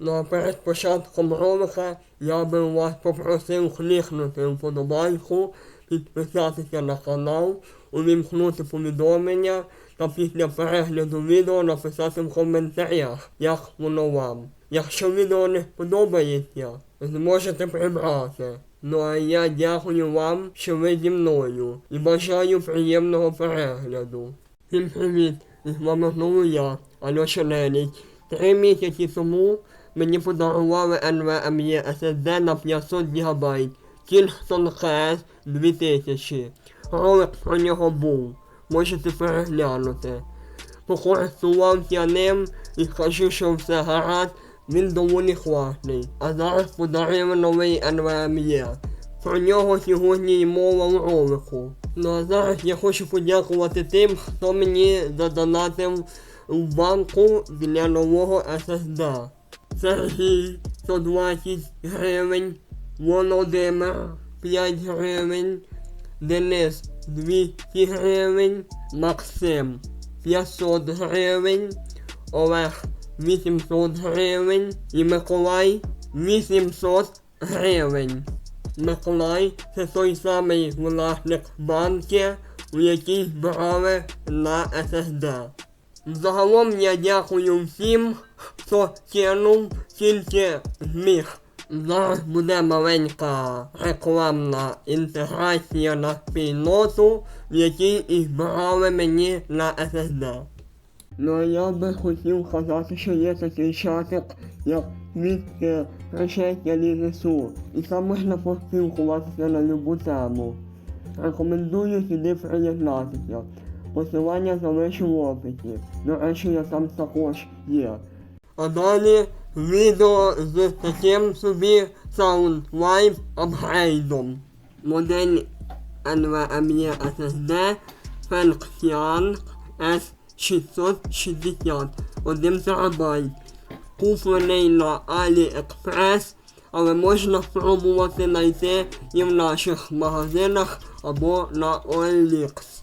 Ну перед початком ролика я би вас попросив клікнути вподобайку, підписатися на канал, увімкнути повідомлення та після перегляду відео написати в коментарях, як воно вам. Якщо відео не подобається, зможете прибрати. Ну а я дякую вам, що ви зі мною і бажаю приємного перегляду. Всім привіт! З вами знову я, Альоша Лелій. Три місяці тому мені подарували NVMe SSD на 500 ГБ. Kingston KS 2000. Ролик про нього був. Можете переглянути. Покористувався ним і скажу, що все гаразд, він доволі класний. А зараз подаруємо новий NVMe. Про нього сьогодні й мова в ролику. Ну а зараз я хочу подякувати тим, хто мені задонатив в банку для нового SSD. Сергій 120 гривень, Володимир 5 гривень, Денис 200 гривень, Максим 500 гривень, Олег 800 гривень. І Миколай 800 гривень. Миколай це той самий власник банки, у якій брали на SSD. Загалом я дякую всім, хто кинув тільки зміг. Зараз буде маленька рекламна інтеграція на спільноту, в якій і збирали мені на SSD. Ну я би хотів сказати, що є такий чатик, як звідки пришестя лісу, і там можна поспілкуватися на любу тему. Рекомендую сюди приєднатися. Посилання залишу в описі. До речі, я там також є. А далі відео з таким собі SoundWipe апгрейдом. Модель NVMe SSD Function S660 1 ТБ. Куплений на AliExpress, але можна спробувати знайти і в наших магазинах або на OLX.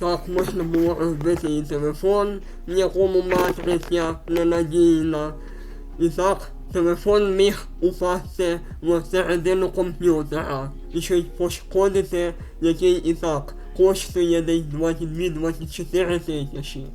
Так можна було розбити і телефон, в якому матриця ненадійна. І так телефон міг упасти в середину комп'ютера і щось пошкодити, який і так коштує десь 22-24 тисячі.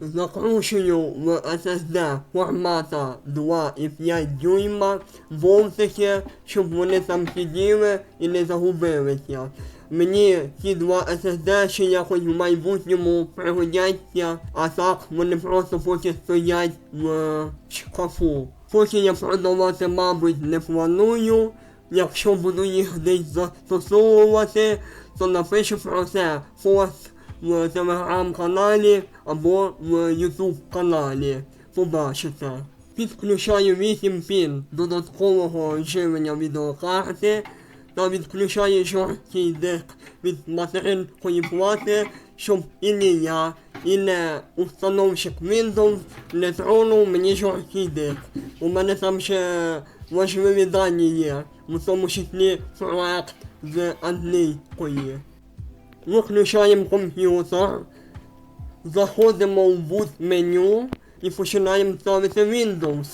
Закручую в SSD формата 2,5 дюйма болтики, щоб вони там сиділи і не загубилися. Мені ці два SSD ще якось в майбутньому пригодяться, а так вони просто поки стоять в шкафу. Поки я продавати, мабуть, не планую. Якщо буду їх десь застосовувати, то напишу про це пост в телеграм-каналі або в YouTube каналі. Побачите. Підключаю 8 пін додаткового живлення відеокарти та відключаю жорсткий диск від материнської плати, щоб і не я, і не установщик Windows не тронув мені жорсткий диск. У мене там ще важливі дані є, в тому числі проект з англійської. Виключаємо комп'ютер, заходимо в boot меню і починаємо ставити Windows.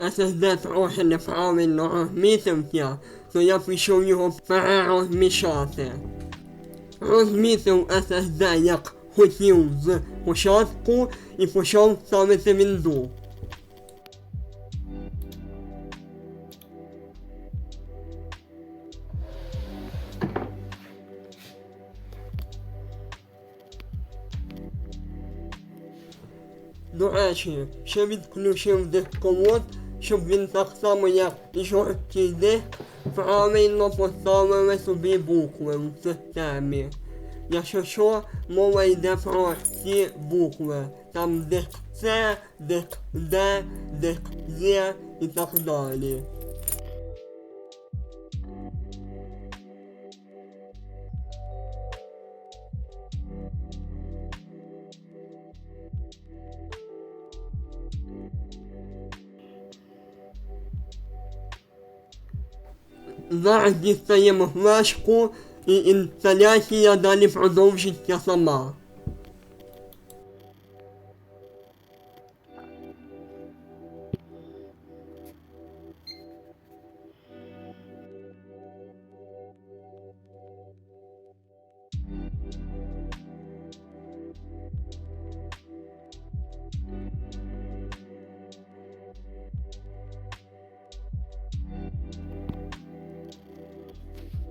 SSD трохи неправильно розмітився, то я пішов його перерозмішати. Розмітив SSD як хотів з початку і почав ставити вінду. До речі, ще відключив дисковод, щоб він так само як і жорсткий диск правильно поставили собі букви в системі. якщо що, мова йде про ці букви. Там диск С, диск Д, диск Є і так далі. Зараз дістаємо флешку і інсталяція далі продовжиться сама.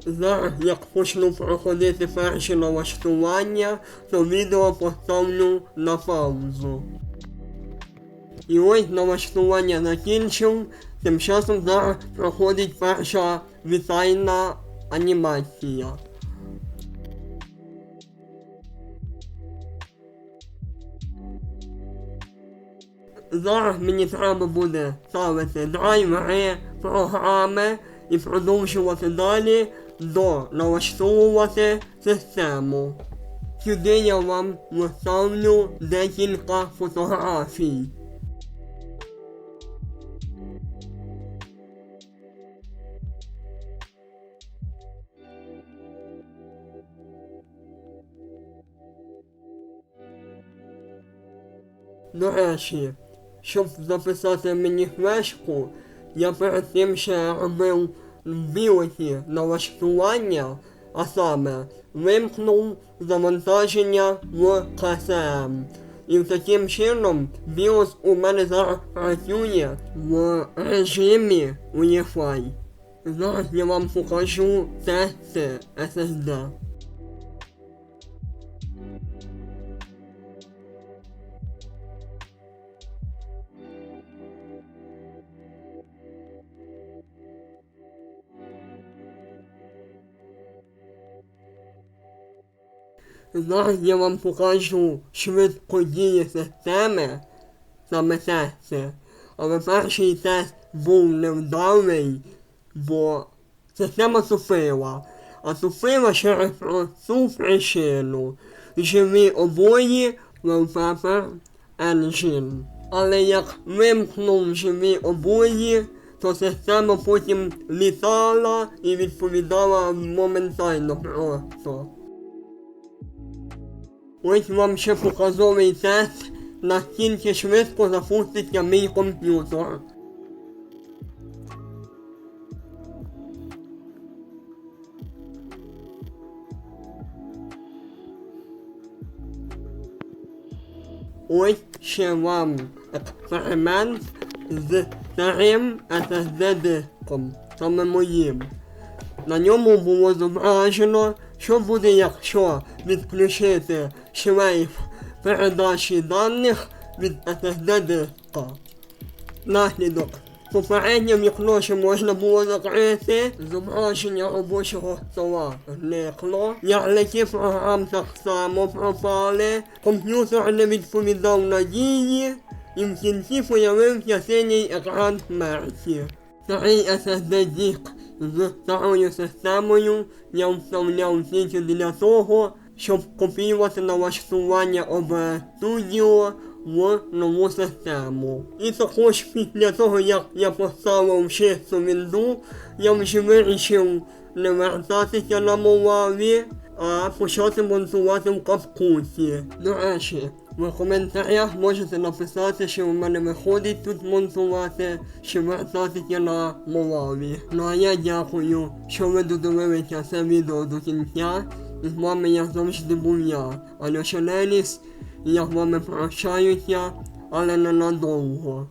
Зараз, як почну проходити перші налаштування, то відео поставлю на паузу. І ось налаштування закінчив, тим часом зараз проходить перша вітальна анімація. Зараз мені треба буде ставити драйвери, програми і продовжувати далі до налаштовувати систему. Сюди я вам виставлю декілька фотографій. До речі, щоб записати мені флешку, я перед тим ще робив білоті налаштування, а саме вимкнув завантаження в КСМ. І таким чином BIOS у мене зараз працює в режимі Wi-Fi. Зараз я вам покажу тести SSD. Зараз я вам покажу швидкодії системи саме тести. Але перший тест був невдалий, бо система тупила. А тупила через просту причину. Живі обої Wallpaper Engine. Але як вимкнув живі обої, то система потім літала і відповідала моментально просто. Ось вам ще показовий тест, наскільки швидко запуститься мій комп'ютер. Ось ще вам експеримент з старим SSD-диском, саме моїм. На ньому було зображено, що буде, якщо відключити шлейф передачі даних від SSD диска. Наслідок. Попереднє вікно можна було закрити, зображення робочого стола зникло. Ярлики програм так само пропали, комп'ютер не відповідав надії, і в кінці появився синій екран смерті. Старий SSD диск з старою системою я вставляв тільки для того, щоб копіювати налаштування OBS Studio в нову систему. І також після того, як я поставив чисту вінду, я вже вирішив не вертатися на Моваві, а почати монтувати в капкуті. До речі, в коментарях можете написати, що в мене виходить тут монтувати, чи вертатися на Моваві. Ну а я дякую, що ви додивилися це відео до кінця. З вами я завжди був я, Алеша Леліс, і я з вами прощаюся, але ненадовго.